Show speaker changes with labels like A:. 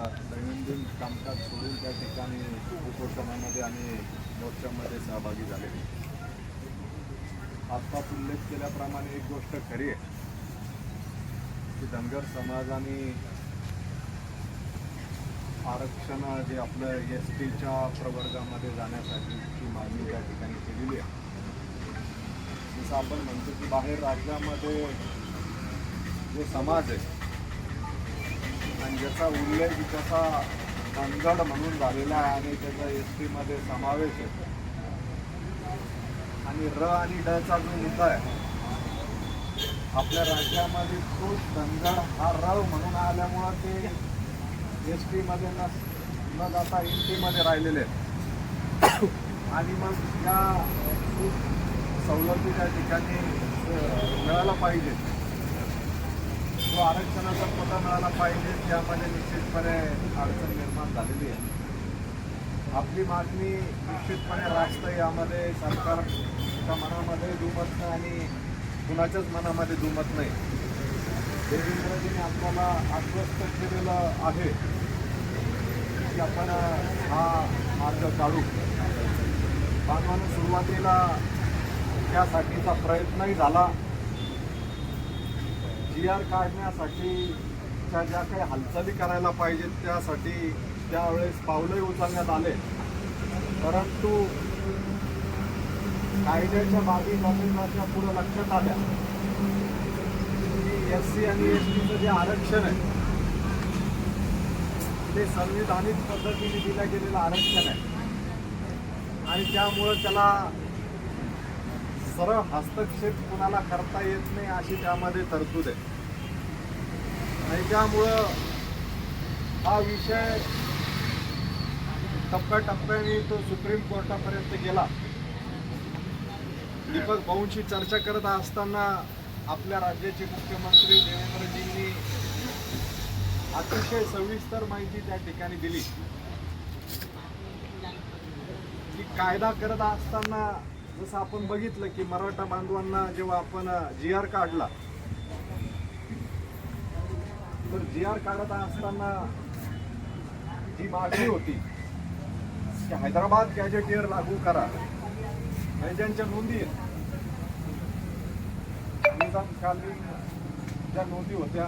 A: दैनंदिन कामकाज सोडून त्या ठिकाणी उपोषणामध्ये आणि मोर्चामध्ये सहभागी झालेले. आत्ताच उल्लेख केल्याप्रमाणे एक गोष्ट खरी आहे की धनगर समाजाने आरक्षण जे आपलं एस टीच्या प्रवर्गामध्ये जाण्यासाठीची मागणी त्या ठिकाणी केलेली आहे. जसं आपण म्हणतो की बाहेर राज्यामध्ये जो समाज आहे ज्याचा उल्लेख त्याचा धनगड म्हणून झालेला आहे आणि त्याचा एस टीमध्ये समावेश आहे. आणि र आणि डचा जो मुद्दा आहे आपल्या राज्यामध्ये तोच धनगड हा र म्हणून आल्यामुळं ते एस टीमध्ये न न जाता एस टीमध्ये राहिलेले आहेत. आणि मग या सवलती त्या ठिकाणी मिळायला पाहिजे. जो आरक्षणाचा कोटा मिळाला पाहिजे त्यामध्ये निश्चितपणे अडचण निर्माण झालेली आहे. आपली मागणी निश्चितपणे रास्त यामध्ये सरकारच्या मनामध्ये दुमत नाही आणि कुणाच्याच मनामध्ये दुमत नाही. देवेंद्रजीने आपल्याला आश्वस्त केलेलं आहे की आपण हा मार्ग काढू. बांधवानं सुरुवातीला त्यासाठीचा प्रयत्नही झाला. जी आर काढण्यासाठी त्या ज्या काही हालचाली करायला पाहिजेत त्यासाठी त्यावेळेस पावलंही उचलण्यात आले. परंतु कायद्याच्या बाबी नवीनाच्या पुढं लक्षात आल्या. की एस सी आणि एस टीचं जे आरक्षण आहे ते संविधानिक पद्धतीने दिलं गेलेलं आरक्षण आहे. आणि त्यामुळं त्याला सरळ हस्तक्षेप कुणाला करता येत नाही अशी त्यामध्ये तरतूद आहे. आणि त्यामुळं हा विषय टप्प्याटप्प्याने तो सुप्रीम कोर्टापर्यंत गेला. दीपक भाऊंशी चर्चा करत असताना आपल्या राज्याचे मुख्यमंत्री देवेंद्रजींनी अतिशय सविस्तर माहिती त्या ठिकाणी दिली. की कायदा करत असताना जसं आपण बघितलं की मराठा बांधवांना जेव्हा आपण जी आर काढला तर जी आर काढत असताना जी मागणी होती की हैदराबाद गॅजेटियर लागू करा आणि नोंदी निजामकालीन ज्या नोंदी होत्या